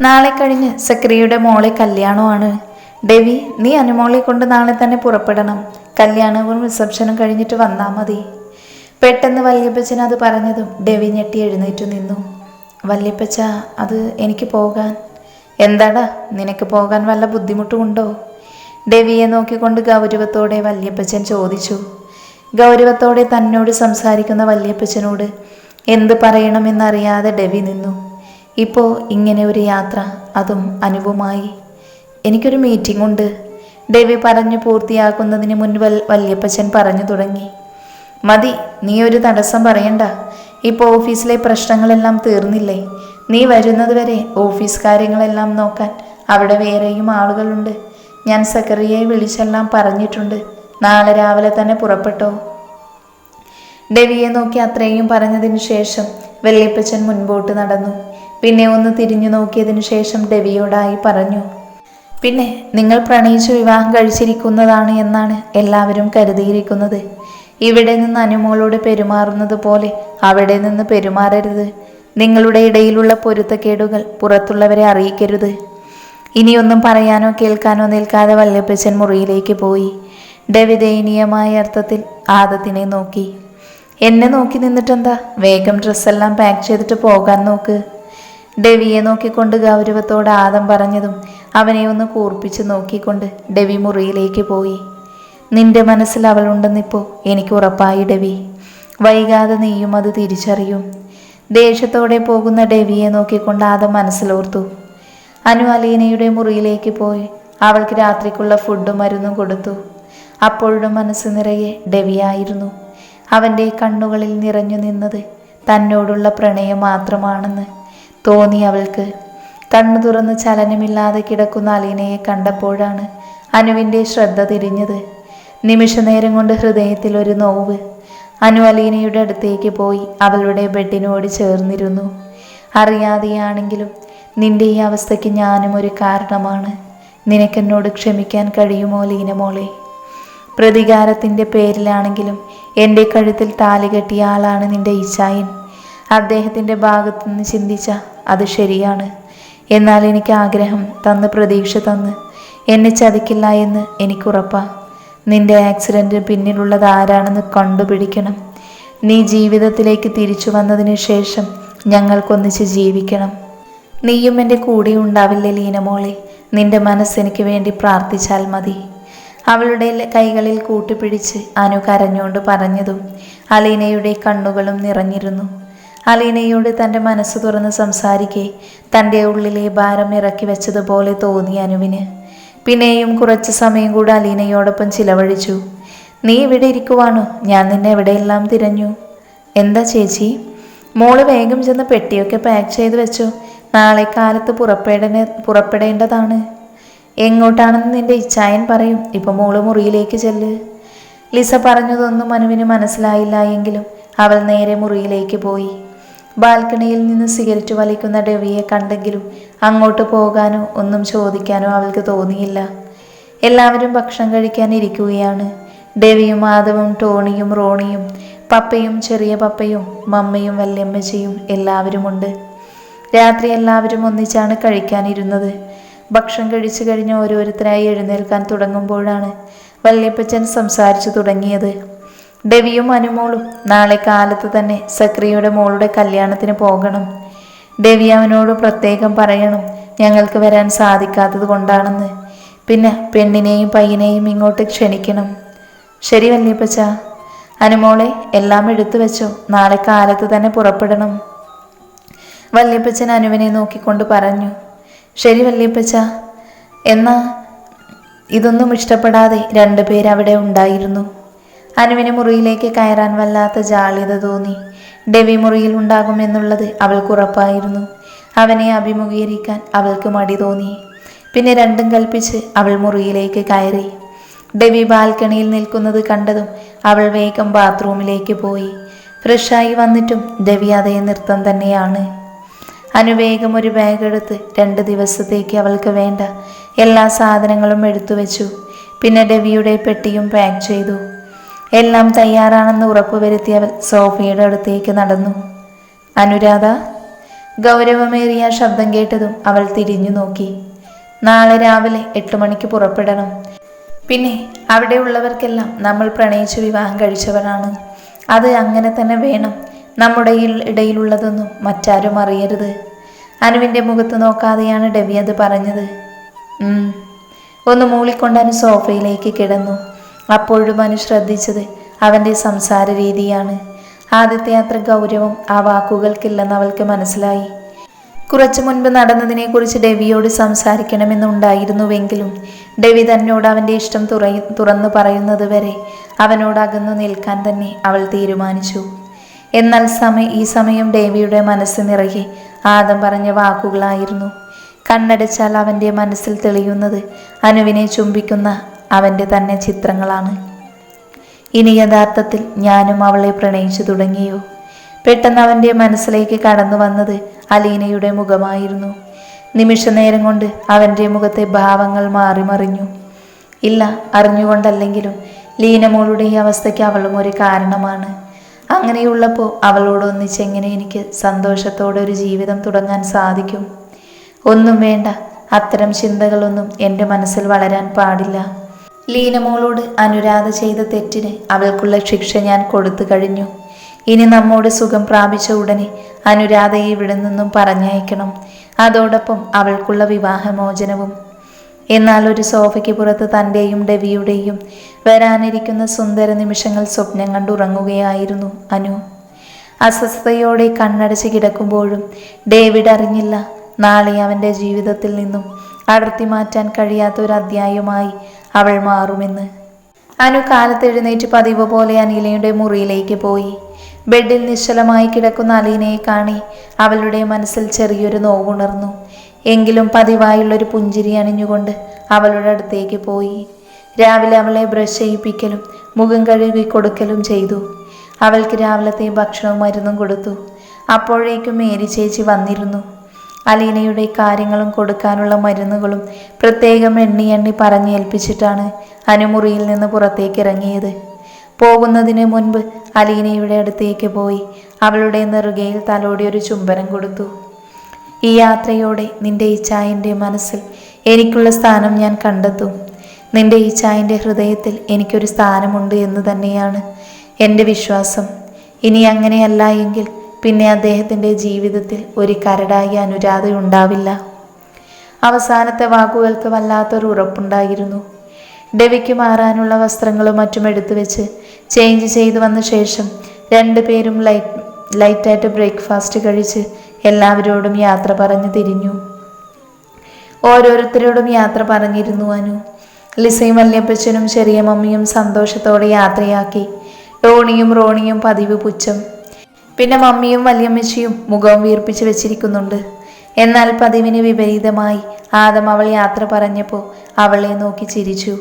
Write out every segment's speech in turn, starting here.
നാളെ കഴിഞ്ഞ് സക്രിയയുടെ മോളെ കല്യാണമാണ് ഡെവി നീ അനുമോളെ കൊണ്ട് നാളെ തന്നെ പുറപ്പെടണം. കല്യാണവും റിസപ്ഷനും കഴിഞ്ഞിട്ട് വന്നാൽ മതി. പെട്ടെന്ന് വല്യപ്പച്ചൻ അത് പറഞ്ഞതും ഡെവി ഞെട്ടി എഴുന്നേറ്റു നിന്നു. വല്യപ്പച്ച അത് എനിക്ക് പോകാൻ. എന്താടാ നിനക്ക് പോകാൻ വല്ല ബുദ്ധിമുട്ടുമുണ്ടോ? ഡെവിയെ നോക്കിക്കൊണ്ട് ഗൗരവത്തോടെ വല്യപ്പച്ചൻ ചോദിച്ചു. ഗൗരവത്തോടെ തന്നോട് സംസാരിക്കുന്ന വല്യപ്പച്ചനോട് എന്ത് പറയണമെന്നറിയാതെ ഡെവി നിന്നു. ഇപ്പോൾ ഇങ്ങനെ ഒരു യാത്ര അതും അനുവുമായി. എനിക്കൊരു മീറ്റിംഗ് ഉണ്ട്. ദേവി പറഞ്ഞു പൂർത്തിയാക്കുന്നതിന് മുൻപ് വല്യപ്പച്ചൻ പറഞ്ഞു തുടങ്ങി. മതി നീ ഒരു തടസ്സം പറയണ്ട. ഇപ്പോൾ ഓഫീസിലെ പ്രശ്നങ്ങളെല്ലാം തീർന്നില്ലേ? നീ വരുന്നത് വരെ ഓഫീസ് കാര്യങ്ങളെല്ലാം നോക്കാൻ അവിടെ വേറെയും ആളുകളുണ്ട്. ഞാൻ സെക്രട്ടറിയെ വിളിച്ചെല്ലാം പറഞ്ഞിട്ടുണ്ട്. നാളെ രാവിലെ തന്നെ പുറപ്പെട്ടോ? ദേവിയെ നോക്കി അത്രയും പറഞ്ഞതിന് ശേഷം വെള്ളിയപ്പച്ചൻ മുൻപോട്ട് നടന്നു. പിന്നെ ഒന്ന് തിരിഞ്ഞു നോക്കിയതിനു ശേഷം ഡെവിയോടായി പറഞ്ഞു പിന്നെ നിങ്ങൾ പ്രണയിച്ച് വിവാഹം കഴിച്ചിരിക്കുന്നതാണ് എന്നാണ് എല്ലാവരും കരുതിയിരിക്കുന്നത്. ഇവിടെ നിന്ന് അനുമോളോട് പെരുമാറുന്നത് പോലെ അവിടെ നിന്ന് പെരുമാറരുത്. നിങ്ങളുടെ ഇടയിലുള്ള പൊരുത്തക്കേടുകൾ പുറത്തുള്ളവരെ അറിയിക്കരുത്. ഇനിയൊന്നും പറയാനോ കേൾക്കാനോ നിൽക്കാതെ വല്ലപ്പച്ചൻ മുറിയിലേക്ക് പോയി. ഡെവി ദയനീയമായ അർത്ഥത്തിൽ ആദത്തിനെ നോക്കി. എന്നെ നോക്കി നിന്നിട്ടെന്താ? വേഗം ഡ്രസ്സെല്ലാം പാക്ക് ചെയ്തിട്ട് പോകാൻ നോക്ക്. ഡെവിയെ നോക്കിക്കൊണ്ട് ഗൗരവത്തോടെ ആദം പറഞ്ഞതും അവനെ ഒന്ന് കൂർപ്പിച്ച് നോക്കിക്കൊണ്ട് ഡെവി മുറിയിലേക്ക് പോയി. നിന്റെ മനസ്സിൽ അവളുണ്ടെന്നിപ്പോൾ എനിക്ക് ഉറപ്പായി ഡെവി. വൈകാതെ നീയും അത് തിരിച്ചറിയും. ദേഷ്യത്തോടെ പോകുന്ന ഡെവിയെ നോക്കിക്കൊണ്ട് ആദം മനസ്സിലോർത്തു. അനു അലീനയുടെ മുറിയിലേക്ക് പോയി അവൾക്ക് രാത്രിക്കുള്ള ഫുഡും മരുന്നും കൊടുത്തു. അപ്പോഴും മനസ്സ് നിറയെ ഡെവിയായിരുന്നു. അവന്റെ കണ്ണുകളിൽ നിറഞ്ഞു നിന്നത് തന്നോടുള്ള പ്രണയം മാത്രമാണെന്ന് തോന്നി അവൾക്ക്. കണ്ണു തുറന്ന് ചലനമില്ലാതെ കിടക്കുന്ന അലീനയെ കണ്ടപ്പോഴാണ് അനുവിന്റെ ശ്രദ്ധ തിരിഞ്ഞത്. നിമിഷനേരം കൊണ്ട് ഹൃദയത്തിൽ ഒരു നോവ്. അനു അലീനയുടെ അടുത്തേക്ക് പോയി അവളുടെ ബെഡിനോട് ചേർന്നിരുന്നു. അറിയാതെയാണെങ്കിലും നിന്റെ ഈ അവസ്ഥയ്ക്ക് ഞാനും ഒരു കാരണമാണ്. നിനക്കെന്നോട് ക്ഷമിക്കാൻ കഴിയുമോ ലീന ലീനമോളെ പ്രതികാരത്തിന്റെ പേരിലാണെങ്കിലും എന്റെ കഴുത്തിൽ താലി കെട്ടിയ ആളാണ് നിന്റെ ഈശായൻ അദ്ദേഹത്തിന്റെ ഭാഗത്തു നിന്ന് ചിന്തിച്ച അത് ശരിയാണ്. എന്നാൽ എനിക്ക് ആഗ്രഹം തന്ന് പ്രതീക്ഷ തന്ന് എന്നെ ചതിക്കില്ല എന്ന് എനിക്കുറപ്പാ നിന്റെ ആക്സിഡന്റിന് പിന്നിലുള്ളത് ആരാണെന്ന് കണ്ടുപിടിക്കണം. നീ ജീവിതത്തിലേക്ക് തിരിച്ചു വന്നതിന് ശേഷം ഞങ്ങൾക്കൊന്നിച്ച് ജീവിക്കണം. നീയും എന്റെ കൂടെ ഉണ്ടാവില്ലേ ലീനമോളെ? നിന്റെ മനസ്സെനിക്ക് വേണ്ടി പ്രാർത്ഥിച്ചാൽ മതി. അവളുടെ കൈകളിൽ കൂട്ടിപ്പിടിച്ച് അനു കരഞ്ഞുകൊണ്ട് പറഞ്ഞതും അലീനയുടെ കണ്ണുകളും നിറഞ്ഞിരുന്നു. അലീനയോട് തന്റെ മനസ്സ് തുറന്ന് സംസാരിക്കെ. തന്റെ ഉള്ളിലെ ഭാരം ഇറക്കി വെച്ചതുപോലെ തോന്നി അനുവിന്. പിന്നെയും കുറച്ച് സമയം കൂടെ അലീനയോടൊപ്പം ചിലവഴിച്ചു. നീ ഇവിടെ ഇരിക്കുവാണോ? ഞാൻ നിന്നെ എവിടെയെല്ലാം തിരഞ്ഞു? എന്താ ചേച്ചി? മോൾ വേഗം ചെന്ന് പെട്ടിയൊക്കെ പാക്ക് ചെയ്ത് വെച്ചോ. നാളെ കാലത്ത് പുറപ്പെടനെ പുറപ്പെടേണ്ടതാണ്. എങ്ങോട്ടാണെന്ന് നിന്റെ ഇച്ഛായൻ പറയും. ഇപ്പം മോൾ മുറിയിലേക്ക് ചെല്ല്. ലിസ പറഞ്ഞതൊന്നും മനുവിന് മനസ്സിലായില്ല എങ്കിലും അവൾ നേരെ മുറിയിലേക്ക് പോയി. ബാൽക്കണിയിൽ നിന്ന് സിഗരറ്റ് വലിക്കുന്ന ഡെവിയെ കണ്ടെങ്കിലും അങ്ങോട്ട് പോകാനോ ഒന്നും ചോദിക്കാനോ അവൾക്ക് തോന്നിയില്ല. എല്ലാവരും ഭക്ഷണം കഴിക്കാൻ ഇരിക്കുകയാണ്. ഡെവിയും മാധവും ടോണിയും റോണിയും പപ്പയും ചെറിയ പപ്പയും മമ്മയും വല്യമ്മച്ചിയും എല്ലാവരുമുണ്ട്. രാത്രി എല്ലാവരും ഒന്നിച്ചാണ് കഴിക്കാനിരുന്നത്. ഭക്ഷണം കഴിച്ചു കഴിഞ്ഞ് ഓരോരുത്തരായി എഴുന്നേൽക്കാൻ തുടങ്ങുമ്പോഴാണ് വല്യപ്പച്ചൻ സംസാരിച്ചു തുടങ്ങിയത്. ഡെവിയും അനുമോളും നാളെ കാലത്ത് തന്നെ സക്രിയയുടെ മോളുടെ കല്യാണത്തിന് പോകണം. ഡെവി അവനോട് പ്രത്യേകം പറയണം ഞങ്ങൾക്ക് വരാൻ സാധിക്കാത്തത് കൊണ്ടാണെന്ന്. പിന്നെ പെണ്ണിനെയും പയ്യനെയും ഇങ്ങോട്ട് ക്ഷണിക്കണം. ശരി വല്യപ്പച്ച. അനുമോളെ എല്ലാം എടുത്തു വെച്ചോ. നാളെ കാലത്ത് തന്നെ പുറപ്പെടണം. വല്യപ്പച്ചൻ അനുവിനെ നോക്കിക്കൊണ്ട് പറഞ്ഞു ശരി വല്യപ്പച്ച. എന്നാ ഇതൊന്നും ഇഷ്ടപ്പെടാതെ രണ്ടുപേരവിടെ ഉണ്ടായിരുന്നു. അനുവിന് മുറിയിലേക്ക് കയറാൻ വല്ലാത്ത ജാളിത തോന്നി. ഡെവി മുറിയിൽ ഉണ്ടാകുമെന്നുള്ളത് അവൾക്ക് ഉറപ്പായിരുന്നു. അവനെ അഭിമുഖീകരിക്കാൻ അവൾക്ക് മടി തോന്നി. പിന്നെ രണ്ടും കൽപ്പിച്ച് അവൾ മുറിയിലേക്ക് കയറി. ഡെവി ബാൽക്കണിയിൽ നിൽക്കുന്നത് കണ്ടതും അവൾ വേഗം ബാത്റൂമിലേക്ക് പോയി. ഫ്രഷായി വന്നിട്ടും ഡെവി അതേ നൃത്തം തന്നെയാണ്. അനുവേഗം ഒരു ബാഗ് എടുത്ത് രണ്ട് ദിവസത്തേക്ക് അവൾക്ക് വേണ്ട എല്ലാ സാധനങ്ങളും എടുത്തു വെച്ചു പിന്നെ ഡെവിയുടെ പെട്ടിയും പാക്ക് ചെയ്തു. എല്ലാം തയ്യാറാണെന്ന് ഉറപ്പുവരുത്തി അവൾ സോഫയുടെ അടുത്തേക്ക് നടന്നു. അനുരാധ ഗൗരവമേറിയ ശബ്ദം കേട്ടതും അവൾ തിരിഞ്ഞു നോക്കി. നാളെ രാവിലെ എട്ട് മണിക്ക് പുറപ്പെടണം. പിന്നെ അവിടെയുള്ളവർക്കെല്ലാം നമ്മൾ പ്രണയിച്ച് വിവാഹം കഴിച്ചവരാണ്. അത് അങ്ങനെ തന്നെ വേണം. നമ്മുടെ ഇടയിലുള്ളതൊന്നും മറ്റാരും അറിയരുത്. അനുവിന്റെ മുഖത്ത് നോക്കാതെയാണ് ഡെവി അത് പറഞ്ഞത്. ഒന്ന് മൂളിക്കൊണ്ട് സോഫയിലേക്ക് കിടന്നു. അപ്പോഴും അനു ശ്രദ്ധിച്ചത് അവന്റെ സംസാര രീതിയാണ് ആദ്യത്തെ അത്ര ഗൗരവം ആ വാക്കുകൾക്കില്ലെന്ന് അവൾക്ക് മനസ്സിലായി. കുറച്ചു മുൻപ് നടന്നതിനെക്കുറിച്ച് ഡെവിയോട് സംസാരിക്കണമെന്നുണ്ടായിരുന്നുവെങ്കിലും ഡെവി തന്നോട് അവന്റെ ഇഷ്ടം തുറയ തുറന്നു പറയുന്നത് വരെ അവനോട് അകന്നു നിൽക്കാൻ തന്നെ അവൾ തീരുമാനിച്ചു. എന്നാൽ സമയ ഈ സമയം ഡേവിയുടെ മനസ്സ് നിറയെ ആദം പറഞ്ഞ വാക്കുകളായിരുന്നു. കണ്ണടച്ചാൽ അവന്റെ മനസ്സിൽ തെളിയുന്നത് അനുവിനെ ചുംബിക്കുന്ന അവന്റെ തന്നെ ചിത്രങ്ങളാണ്. ഇനി യഥാർത്ഥത്തിൽ ഞാനും അവളെ പ്രണയിച്ചു തുടങ്ങിയോ? പെട്ടെന്ന് അവന്റെ മനസ്സിലേക്ക് കടന്നു വന്നത് അലീനയുടെ മുഖമായിരുന്നു. നിമിഷ നേരം കൊണ്ട് അവന്റെ മുഖത്തെ ഭാവങ്ങൾ മാറി മറിഞ്ഞു ഇല്ല അറിഞ്ഞുകൊണ്ടല്ലെങ്കിലും ലീനമോളുടെ ഈ അവസ്ഥയ്ക്ക് അവളും ഒരു കാരണമാണ്. അങ്ങനെയുള്ളപ്പോൾ അവളോട് ഒന്നിച്ചെങ്ങനെ എനിക്ക് സന്തോഷത്തോടെ ഒരു ജീവിതം തുടങ്ങാൻ സാധിക്കും? ഒന്നും വേണ്ട അത്തരം ചിന്തകളൊന്നും എന്റെ മനസ്സിൽ വളരാൻ പാടില്ല. ലീനമോളോട് അനുരാധ ചെയ്ത തെറ്റിന് അവൾക്കുള്ള ശിക്ഷ ഞാൻ കൊടുത്തു കഴിഞ്ഞു. ഇനി നമ്മോട് സുഖം പ്രാപിച്ച ഉടനെ അനുരാധയെ ഇവിടെ നിന്നും പറഞ്ഞയക്കണം. അതോടൊപ്പം അവൾക്കുള്ള വിവാഹമോചനവും. എന്നാൽ ഒരു സോഫയ്ക്ക് പുറത്ത് തന്റെയും ഡെവിയുടെയും വരാനിരിക്കുന്ന സുന്ദര നിമിഷങ്ങൾ സ്വപ്നം കണ്ടുറങ്ങുകയായിരുന്നു അനു. അസ്വസ്ഥതയോടെ കണ്ണടച്ച് കിടക്കുമ്പോഴും ഡേവിഡ് അറിഞ്ഞില്ല നാളെ അവന്റെ ജീവിതത്തിൽ നിന്നും അടർത്തി മാറ്റാൻ കഴിയാത്ത ഒരു അധ്യായമായി അവൾ മാറുമെന്ന്. അനു കാലത്തെഴുന്നേറ്റ് പതിവ് പോലെ അനിലയുടെ മുറിയിലേക്ക് പോയി. ബെഡിൽ നിശ്ചലമായി കിടക്കുന്ന അലീനയെ കാണി അവളുടെ മനസ്സിൽ ചെറിയൊരു നോവുണർന്നു. എങ്കിലും പതിവായുള്ളൊരു പുഞ്ചിരി അണിഞ്ഞുകൊണ്ട് അവളുടെ അടുത്തേക്ക് പോയി. രാവിലെ അവളെ ബ്രഷ് ചെയ്യിപ്പിക്കലും മുഖം കഴുകി കൊടുക്കലും ചെയ്തു. അവൾക്ക് രാവിലത്തെ ഭക്ഷണവും മരുന്നും കൊടുത്തു. അപ്പോഴേക്കും മേരി ചേച്ചി വന്നിരുന്നു. അലീനയുടെ കാര്യങ്ങളും കൊടുക്കാനുള്ള മരുന്നുകളും പ്രത്യേകം എണ്ണി എണ്ണി പറഞ്ഞേൽപ്പിച്ചിട്ടാണ് അനുമുറിയിൽ നിന്ന് പുറത്തേക്ക് ഇറങ്ങിയത് പോകുന്നതിന് മുൻപ് അലീനയുടെ അടുത്തേക്ക് പോയി അവളുടെ നെറുകയിൽ തലോടി ഒരു ചുംബനം കൊടുത്തു. ഈ യാത്രയോടെ നിന്റെ ഈ ചായന്റെ മനസ്സിൽ എനിക്കുള്ള സ്ഥാനം ഞാൻ കണ്ടെത്തും. നിന്റെ ഈ ചായന്റെ ഹൃദയത്തിൽ എനിക്കൊരു സ്ഥാനമുണ്ട് എന്ന് തന്നെയാണ് എന്റെ വിശ്വാസം. ഇനി അങ്ങനെയല്ല എങ്കിൽ പിന്നെ അദ്ദേഹത്തിന്റെ ജീവിതത്തിൽ ഒരു കരടായി അനുരാധ ഉണ്ടാവില്ല അവസാനത്തെ വാക്കുകൾക്ക് വല്ലാത്തൊരു ഉറപ്പുണ്ടായിരുന്നു. ഡെവിക്ക് മാറാനുള്ള വസ്ത്രങ്ങളും മറ്റും എടുത്തു വെച്ച് ചേഞ്ച് ചെയ്തു വന്ന ശേഷം രണ്ടുപേരും ലൈറ്റ് ലൈറ്റായിട്ട് ബ്രേക്ക്ഫാസ്റ്റ് കഴിച്ച് എല്ലാവരോടും യാത്ര പറഞ്ഞു തിരിഞ്ഞു. ഓരോരുത്തരോടും യാത്ര പറഞ്ഞിരുന്നു അനു. ലിസയും വല്യപ്പച്ചനും ചെറിയ മമ്മിയും സന്തോഷത്തോടെ യാത്രയാക്കി. ടോണിയും റോണിയും പതിവ് പുച്ഛം. പിന്നെ മമ്മിയും വലിയമ്മച്ചിയും മുഖവും വീർപ്പിച്ച് വെച്ചിരിക്കുന്നുണ്ട്. എന്നാൽ പതിവിന് വിപരീതമായി ആദം അവൾ യാത്ര പറഞ്ഞപ്പോൾ അവളെ നോക്കി ചിരിച്ചു.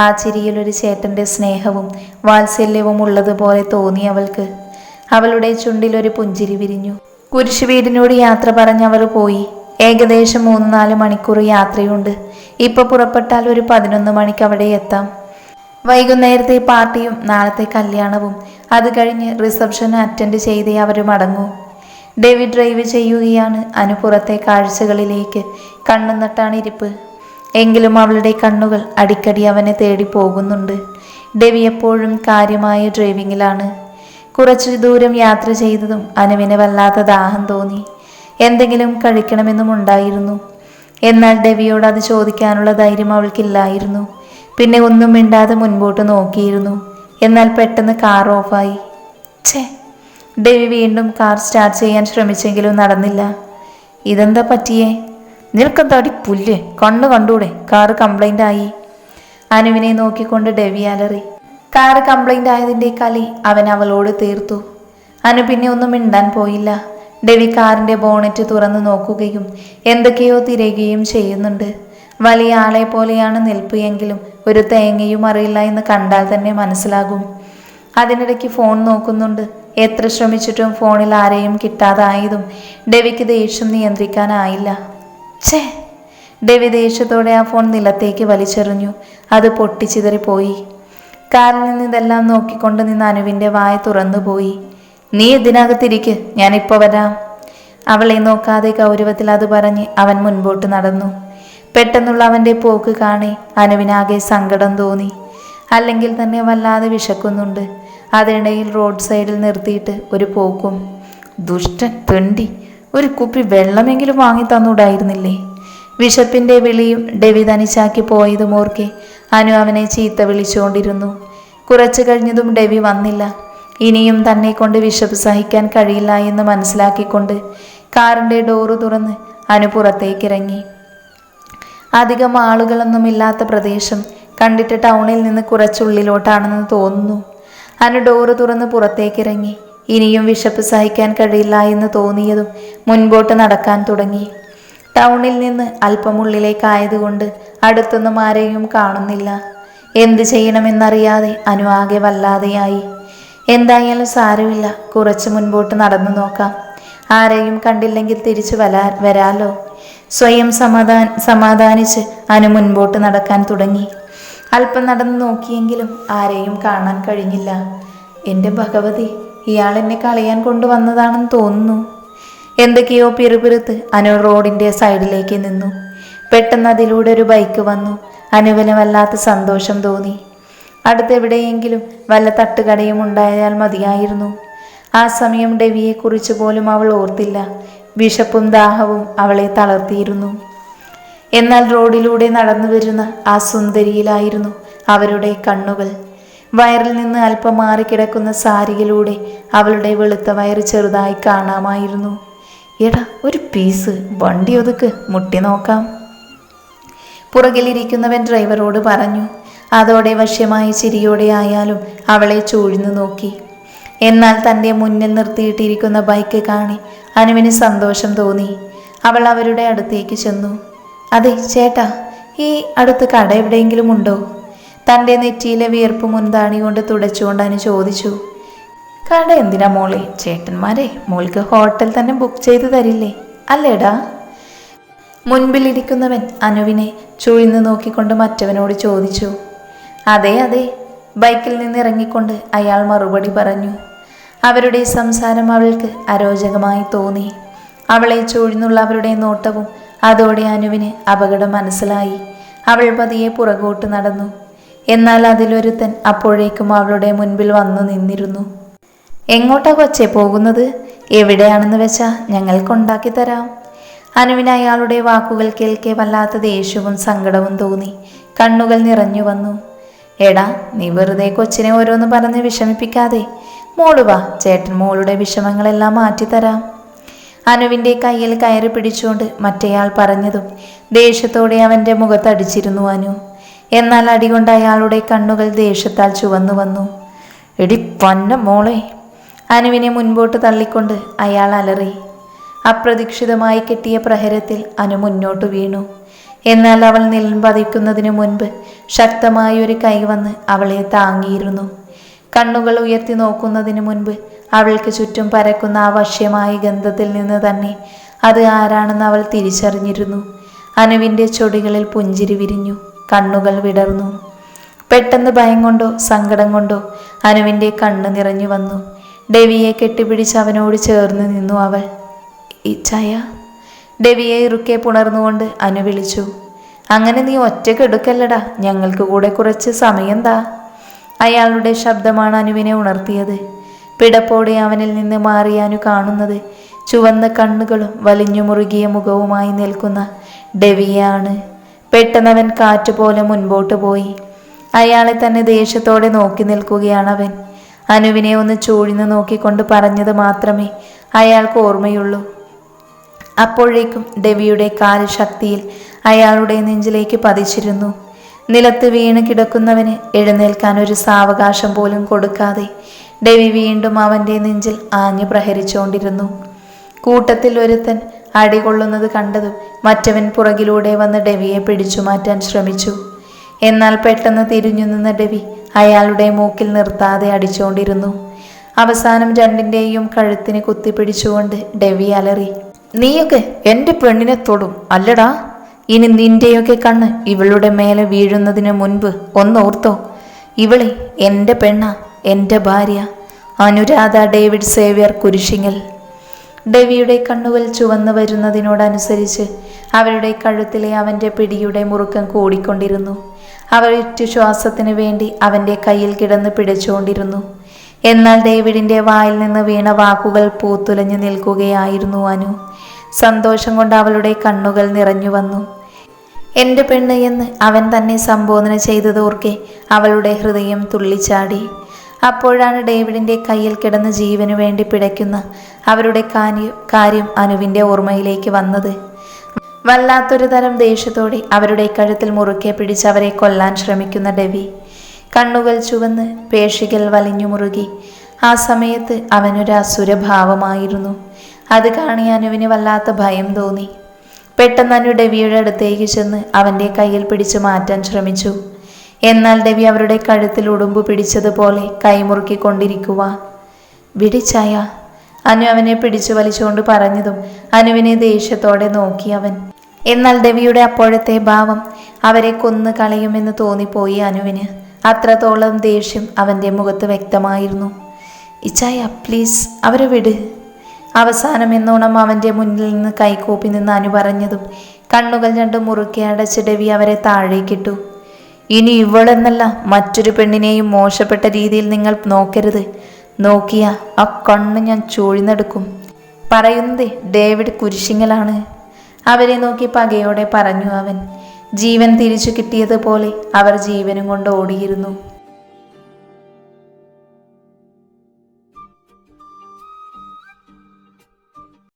ആ ചിരിയിൽ ഒരു ചേട്ടന്റെ സ്നേഹവും വാത്സല്യവും ഉള്ളതുപോലെ തോന്നി അവൾക്ക്. അവളുടെ ചുണ്ടിലൊരു പുഞ്ചിരി വിരിഞ്ഞു. കുരിശ് വീടിനോട് യാത്ര പറഞ്ഞവർ പോയി. ഏകദേശം മൂന്ന് നാല് മണിക്കൂർ യാത്രയുണ്ട്. ഇപ്പൊ പുറപ്പെട്ടാൽ ഒരു പതിനൊന്ന് മണിക്ക് അവിടെ എത്താം. വൈകുന്നേരത്തെ പാർട്ടിയും നാളത്തെ കല്യാണവും. അത് കഴിഞ്ഞ് റിസപ്ഷൻ അറ്റൻഡ് ചെയ്തേ അവർ മടങ്ങൂ. ഡെവി ഡ്രൈവ് ചെയ്യുകയാണ് അനു പുറത്തെ കാഴ്ചകളിലേക്ക്. കണ്ണുനട്ടാണ് ഇരിപ്പ്. എങ്കിലും അവളുടെ കണ്ണുകൾ അടിക്കടി അവനെ തേടി പോകുന്നുണ്ട്. ഡെവി എപ്പോഴും കാര്യമായ ഡ്രൈവിങ്ങിലാണ്. കുറച്ചു ദൂരം യാത്ര ചെയ്തതും അനുവിന് വല്ലാത്ത ദാഹം തോന്നി. എന്തെങ്കിലും കഴിക്കണമെന്നും ഉണ്ടായിരുന്നു. എന്നാൽ ഡെവിയോട് അത് ചോദിക്കാനുള്ള ധൈര്യം അവൾക്കില്ലായിരുന്നു. പിന്നെ ഒന്നും മിണ്ടാതെ മുൻപോട്ട് നോക്കിയിരുന്നു. എന്നാൽ പെട്ടെന്ന് കാർ ഓഫായി. ഛേ ഡെവി വീണ്ടും കാർ സ്റ്റാർട്ട് ചെയ്യാൻ ശ്രമിച്ചെങ്കിലും നടന്നില്ല. ഇതെന്താ പറ്റിയേ? നിനക്കെന്താടി പുല്ല്? കണ്ണു കണ്ടൂടെ? കാർ കംപ്ലൈന്റ് ആയി. അനുവിനെ നോക്കിക്കൊണ്ട് ഡെവി അലറി. കാർ കംപ്ലൈന്റ് ആയതിന്റെ കളി അവൻ അവളോട് തീർത്തു. അനു പിന്നെ ഒന്നും മിണ്ടാൻ പോയില്ല. ഡെവി കാറിന്റെ ബോണറ്റ് തുറന്നു നോക്കുകയും എന്തൊക്കെയോ തിരയുകയും ചെയ്യുന്നുണ്ട്. വലിയ ആളെ പോലെയാണ് നിൽപ്പ് എങ്കിലും ഒരു തേങ്ങയും അറിയില്ല എന്ന് കണ്ടാൽ തന്നെ മനസ്സിലാകും. അതിനിടയ്ക്ക് ഫോൺ നോക്കുന്നുണ്ട്. എത്ര ശ്രമിച്ചിട്ടും ഫോണിൽ ആരെയും കിട്ടാതായതും ഡെവിക്ക് ദേഷ്യം നിയന്ത്രിക്കാനായില്ല. ഛേ! ഡെവി ദേഷ്യത്തോടെ ആ ഫോൺ നിലത്തേക്ക് വലിച്ചെറിഞ്ഞു. അത് പൊട്ടിച്ചിതറിപ്പോയി. കാറിൽ നിന്ന് ഇതെല്ലാം നോക്കിക്കൊണ്ട് നിന്ന് അനുവിന്റെ വായ തുറന്നുപോയി. നീ ഇതിനകത്തിരിക്ക്. ഞാനിപ്പോൾ വരാം. അവളെ നോക്കാതെ ഗൗരവത്തിൽ അത് പറഞ്ഞ് അവൻ മുൻപോട്ട് നടന്നു. പെട്ടെന്നുള്ള അവന്റെ പോക്ക് കാണി അനുവിനാകെ സങ്കടം തോന്നി. അല്ലെങ്കിൽ തന്നെ വല്ലാതെ വിശക്കുന്നുണ്ട്. അതിനിടയിൽ റോഡ് സൈഡിൽ നിർത്തിയിട്ട് ഒരു പോക്കും. ദുഷ്ടൻ തെണ്ടി ഒരു കുപ്പി വെള്ളമെങ്കിലും വാങ്ങി തന്നൂടായിരുന്നില്ലേ? വിശപ്പിന്റെ വിളിയും ഡെവി തനിച്ചാക്കി പോയതും ഓർക്കെ അനു അവനെ ചീത്ത വിളിച്ചുകൊണ്ടിരുന്നു. കുറച്ചു കഴിഞ്ഞതും ഡെവി വന്നില്ല. ഇനിയും തന്നെ കൊണ്ട് വിശപ്പ് സഹിക്കാൻ കഴിയില്ല എന്ന് മനസ്സിലാക്കിക്കൊണ്ട് കാറിന്റെ ഡോറ് തുറന്ന് അനു പുറത്തേക്കിറങ്ങി. അധികം ആളുകളൊന്നുമില്ലാത്ത പ്രദേശം കണ്ടിട്ട് ടൗണിൽ നിന്ന് കുറച്ചുള്ളിലോട്ടാണെന്ന് തോന്നുന്നു. അനു ഡോറ് തുറന്ന് പുറത്തേക്കിറങ്ങി. ഇനിയും വിശപ്പ് സഹിക്കാൻ കഴിയില്ല എന്ന് തോന്നിയതും മുൻപോട്ട് നടക്കാൻ തുടങ്ങി. ടൗണിൽ നിന്ന് അല്പം ഉള്ളിലേക്കായതുകൊണ്ട് അടുത്തൊന്നും ആരെയും കാണുന്നില്ല. എന്ത് ചെയ്യണമെന്നറിയാതെ അനു ആകെ വല്ലാതെയായി. എന്തായാലും സാരമില്ല. കുറച്ച് മുൻപോട്ട് നടന്നു നോക്കാം. ആരെയും കണ്ടില്ലെങ്കിൽ തിരിച്ചു വരാ വരാലോ? സ്വയം സമാധാന സമാധാനിച്ച് അനു മുൻപോട്ട് നടക്കാൻ തുടങ്ങി. അല്പം നടന്നു നോക്കിയെങ്കിലും ആരെയും കാണാൻ കഴിഞ്ഞില്ല. എന്റെ ഭഗവതി ഇയാൾ എന്നെ കളയാൻ കൊണ്ടുവന്നതാണെന്ന് തോന്നുന്നു. എന്തൊക്കെയോ പിറുപിറുത്ത് അനു റോഡിന്റെ സൈഡിലേക്ക് നിന്നു. പെട്ടെന്ന് അതിലൂടെ ഒരു ബൈക്ക് വന്നു. അനുവിന് വല്ലാത്ത സന്തോഷം തോന്നി. അടുത്തെവിടെയെങ്കിലും വല്ല തട്ടുകടയും ഉണ്ടായാൽ മതിയായിരുന്നു. ആ സമയം ഡെവിയെക്കുറിച്ച് പോലും അവൾ ഓർത്തില്ല. വിശപ്പും ദാഹവും അവളെ തളർത്തിയിരുന്നു. എന്നാൽ റോഡിലൂടെ നടന്നു വരുന്ന ആ സുന്ദരിയിലായിരുന്നു അവരുടെ കണ്ണുകൾ. വയറിൽ നിന്ന് അല്പം മാറിക്കിടക്കുന്ന സാരിയിലൂടെ അവളുടെ വെളുത്ത വയറ് ചെറുതായി കാണാമായിരുന്നു. എടാ ഒരു പീസ്. വണ്ടി ഒതുക്ക്. മുട്ടി നോക്കാം. പുറകിലിരിക്കുന്നവൻ ഡ്രൈവറോട് പറഞ്ഞു. അതോടെ വശ്യമായ ചിരിയോടെ ആയാലും അവളെ ചൂഴ്ന്നു നോക്കി. എന്നാൽ തന്റെ മുന്നിൽ നിർത്തിയിട്ടിരിക്കുന്ന ബൈക്ക് കാണി അനുവിന് സന്തോഷം തോന്നി. അവൾ അവരുടെ അടുത്തേക്ക് ചെന്നു. അതെ ചേട്ടാ ഈ അടുത്ത് കട എവിടെയെങ്കിലും ഉണ്ടോ? തന്റെ നെറ്റിയിലെ വിയർപ്പ് മുൻതാണി കൊണ്ട് തുടച്ചുകൊണ്ട് അനു ചോദിച്ചു. കട എന്തിനാ മോളെ? ചേട്ടന്മാരെ മോൾക്ക് ഹോട്ടൽ തന്നെ ബുക്ക് ചെയ്തു തരില്ലേ? അല്ലേടാ? മുൻപിലിരിക്കുന്നവൻ അനുവിനെ ചുഴിന്ന് നോക്കിക്കൊണ്ട് മറ്റവനോട് ചോദിച്ചു. അതെ അതെ ബൈക്കിൽ നിന്ന് ഇറങ്ങിക്കൊണ്ട് അയാൾ മറുപടി പറഞ്ഞു. അവരുടെ സംസാരം അവൾക്ക് അരോചകമായി തോന്നി. അവളെ ചൂഴ്ന്നുള്ള അവരുടെ നോട്ടവും അതോടെ അനുവിന് അപകടം മനസ്സിലായി. അവൾ പതിയെ പുറകോട്ട് നടന്നു. എന്നാൽ അതിലൊരുത്തൻ അപ്പോഴേക്കും അവളുടെ മുൻപിൽ വന്നു നിന്നിരുന്നു. എങ്ങോട്ടാ കൊച്ചെ പോകുന്നത്? എവിടെയാണെന്ന് വെച്ചാൽ ഞങ്ങൾക്കുണ്ടാക്കി തരാം. അനുവിന് അയാളുടെ വാക്കുകൾ കേൾക്കെ വല്ലാത്ത ദേഷ്യവും സങ്കടവും തോന്നി. കണ്ണുകൾ നിറഞ്ഞു വന്നു. എടാ നീ വെറുതെ കൊച്ചിനെ ഓരോന്ന് പറഞ്ഞ് വിഷമിപ്പിക്കാതെ മോൾ വാ ചേട്ടൻ മോളുടെ വിഷമങ്ങളെല്ലാം മാറ്റി മാറ്റിത്തരാം. അനുവിന്റെ കയ്യിൽ കയറി പിടിച്ചുകൊണ്ട് മറ്റേയാൾ പറഞ്ഞതും ദേഷ്യത്തോടെ അവന്റെ മുഖത്തടിച്ചിരുന്നു അനു. എന്നാൽ അടികൊണ്ട് അയാളുടെ കണ്ണുകൾ ദേഷ്യത്താൽ ചുവന്നു വന്നു. എടി പന്ന മോളെ അനുവിനെ മുൻപോട്ട് തള്ളിക്കൊണ്ട് അയാൾ അലറി. അപ്രതീക്ഷിതമായി കിട്ടിയ പ്രഹരത്തിൽ അനു മുന്നോട്ട് വീണു. എന്നാൽ അവൾ നിലം പതിക്കുന്നതിന് മുൻപ് ശക്തമായ ഒരു കൈ വന്ന് അവളെ താങ്ങിയിരുന്നു. കണ്ണുകൾ ഉയർത്തി നോക്കുന്നതിന് മുൻപ് അവൾക്ക് ചുറ്റും പരക്കുന്ന ആ വശ്യമായ ഗന്ധത്തിൽ നിന്ന് തന്നെ അത് ആരാണെന്ന് അവൾ തിരിച്ചറിഞ്ഞിരുന്നു. അനുവിന്റെ ചൊടികളിൽ പുഞ്ചിരി വിരിഞ്ഞു കണ്ണുകൾ വിടർന്നു. പെട്ടെന്ന് ഭയം കൊണ്ടോ സങ്കടം കൊണ്ടോ അനുവിന്റെ കണ്ണ് നിറഞ്ഞു വന്നു. ഡെവിയെ കെട്ടിപ്പിടിച്ച് അവനോട് ചേർന്ന് നിന്നു അവൾ. ഇച്ചായ ഡെവിയെ ഇറുക്കെ പുണർന്നുകൊണ്ട് അനു വിളിച്ചു. അങ്ങനെ നീ ഒറ്റക്കെടുക്കല്ലടാ. ഞങ്ങൾക്ക് കൂടെ കുറച്ച് സമയം താ. അയാളുടെ ശബ്ദമാണ് അനുവിനെ ഉണർത്തിയത്. പിടപ്പോടെ അവനിൽ നിന്ന് മാറി അനു കാണുന്നത് ചുവന്ന കണ്ണുകളും വലിഞ്ഞു മുറുകിയ മുഖവുമായി നിൽക്കുന്ന ഡെവിയാണ്. പെട്ടെന്നവൻ കാറ്റുപോലെ മുൻപോട്ട് പോയി. അയാളെ തന്നെ ദേഷ്യത്തോടെ നോക്കി നിൽക്കുകയാണ് അവൻ. അനുവിനെ ഒന്ന് ചൂഴിന്ന് നോക്കിക്കൊണ്ട് പറഞ്ഞത് മാത്രമേ അയാൾക്ക് ഓർമ്മയുള്ളൂ. അപ്പോഴേക്കും ഡെവിയുടെ കാൽ ശക്തിയിൽ അയാളുടെ നെഞ്ചിലേക്ക് പതിച്ചിരുന്നു. നിലത്ത് വീണ് കിടക്കുന്നവന് എഴുന്നേൽക്കാൻ ഒരു സാവകാശം പോലും കൊടുക്കാതെ ഡെവി വീണ്ടും അവന്റെ നെഞ്ചിൽ ആഞ്ഞു പ്രഹരിച്ചുകൊണ്ടിരുന്നു. കൂട്ടത്തിൽ ഒരുത്തൻ അടികൊള്ളുന്നത് കണ്ടതും മറ്റവൻ പുറകിലൂടെ വന്ന് ഡെവിയെ പിടിച്ചു മാറ്റാൻ ശ്രമിച്ചു. എന്നാൽ പെട്ടെന്ന് തിരിഞ്ഞു നിന്ന ഡെവി അയാളുടെ മൂക്കിൽ നിർത്താതെ അടിച്ചുകൊണ്ടിരുന്നു. അവസാനം രണ്ടിന്റെയും കഴുത്തിന് കുത്തിപ്പിടിച്ചുകൊണ്ട് ഡെവി അലറി നീയൊക്കെ എന്റെ പെണ്ണിനെ തൊടും അല്ലടാ? ഇനി നിന്റെയൊക്കെ കണ്ണ് ഇവളുടെ മേലെ വീഴുന്നതിന് മുൻപ് ഒന്നോർത്തോ. ഇവളെ എന്റെ പെണ്ണ എന്റെ ഭാര്യ അനുരാധ ഡേവിഡ് സേവ്യർ കുരിശിങ്ങൽ. ഡെവിയുടെ കണ്ണുകൾ ചുവന്നു വരുന്നതിനോടനുസരിച്ച് അവരുടെ കഴുത്തിലെ അവന്റെ പിടിയുടെ മുറുക്കം കൂടിക്കൊണ്ടിരുന്നു. അവർ ഉറ്റുശ്വാസത്തിന് വേണ്ടി അവന്റെ കയ്യിൽ കിടന്ന് പിടിച്ചുകൊണ്ടിരുന്നു. എന്നാൽ ഡേവിഡിന്റെ വായിൽ നിന്ന് വീണ വാക്കുകൾ പൂത്തുലഞ്ഞു നിൽക്കുകയായിരുന്നു അനു. സന്തോഷം കൊണ്ട് അവളുടെ കണ്ണുകൾ നിറഞ്ഞു വന്നു. എന്റെ പെണ്ണ് എന്ന് അവൻ തന്നെ സംബോധന ചെയ്തതോർക്കെ അവളുടെ ഹൃദയം തുള്ളിച്ചാടി. അപ്പോഴാണ് ഡേവിഡിന്റെ കയ്യിൽ കിടന്ന് ജീവനു വേണ്ടി പിടയ്ക്കുന്ന അവരുടെ കാര്യം കാര്യം അനുവിന്റെ ഓർമ്മയിലേക്ക് വന്നത്. വല്ലാത്തൊരു തരം ദേഷ്യത്തോടെ അവരുടെ കഴുത്തിൽ മുറുക്കെ പിടിച്ച് അവരെ കൊല്ലാൻ ശ്രമിക്കുന്ന ഡെവി. കണ്ണുകൾ ചുവന്ന് പേഷികൾ വലിഞ്ഞു മുറുകി. ആ സമയത്ത് അവനൊരു അസുരഭാവമായിരുന്നു. അത് കാണി അനുവിന് വല്ലാത്ത ഭയം തോന്നി. പെട്ടെന്ന് അനു ഡെവിയുടെ അടുത്തേക്ക് ചെന്ന് അവന്റെ കയ്യിൽ പിടിച്ചു മാറ്റാൻ ശ്രമിച്ചു. എന്നാൽ ഡെവി അവരുടെ കഴുത്തിൽ ഉടുമ്പ് പിടിച്ചതുപോലെ കൈമുറുക്കിക്കൊണ്ടിരിക്കുക വിടിച്ചായ അനു അവനെ പിടിച്ചു വലിച്ചുകൊണ്ട് പറഞ്ഞതും അനുവിനെ ദേഷ്യത്തോടെ നോക്കി അവൻ. എന്നാൽ ഡെവിയുടെ അപ്പോഴത്തെ ഭാവം അവരെ കൊന്നു കളയുമെന്ന് തോന്നിപ്പോയി അനുവിന്. അത്രത്തോളം ദേഷ്യം അവന്റെ മുഖത്ത് വ്യക്തമായിരുന്നു. ഇച്ചായ പ്ലീസ് അവരെ വിട്. അവസാനം എന്നോണം അവന്റെ മുന്നിൽ നിന്ന് കൈകൂപ്പി നിന്ന് അനു പറഞ്ഞതും കണ്ണുകൾ രണ്ടും മുറുക്കി അടച്ച് ഡെവി അവരെ താഴേക്കിട്ടു ഇനി ഇവളെന്നല്ല മറ്റൊരു പെണ്ണിനെയും മോശപ്പെട്ട രീതിയിൽ നിങ്ങൾ നോക്കരുത്. നോക്കിയ ആ കണ്ണ് ഞാൻ ചൂഴ്ന്നെടുക്കും പറയുന്നത് ഡേവിഡ് കുരിശിങ്ങലാണ്. അവരെ നോക്കി പകയോടെ പറഞ്ഞു അവൻ. ജീവൻ തിരിച്ചു കിട്ടിയതുപോലെ അവർ ജീവനും കൊണ്ട് ഓടിയിരുന്നു.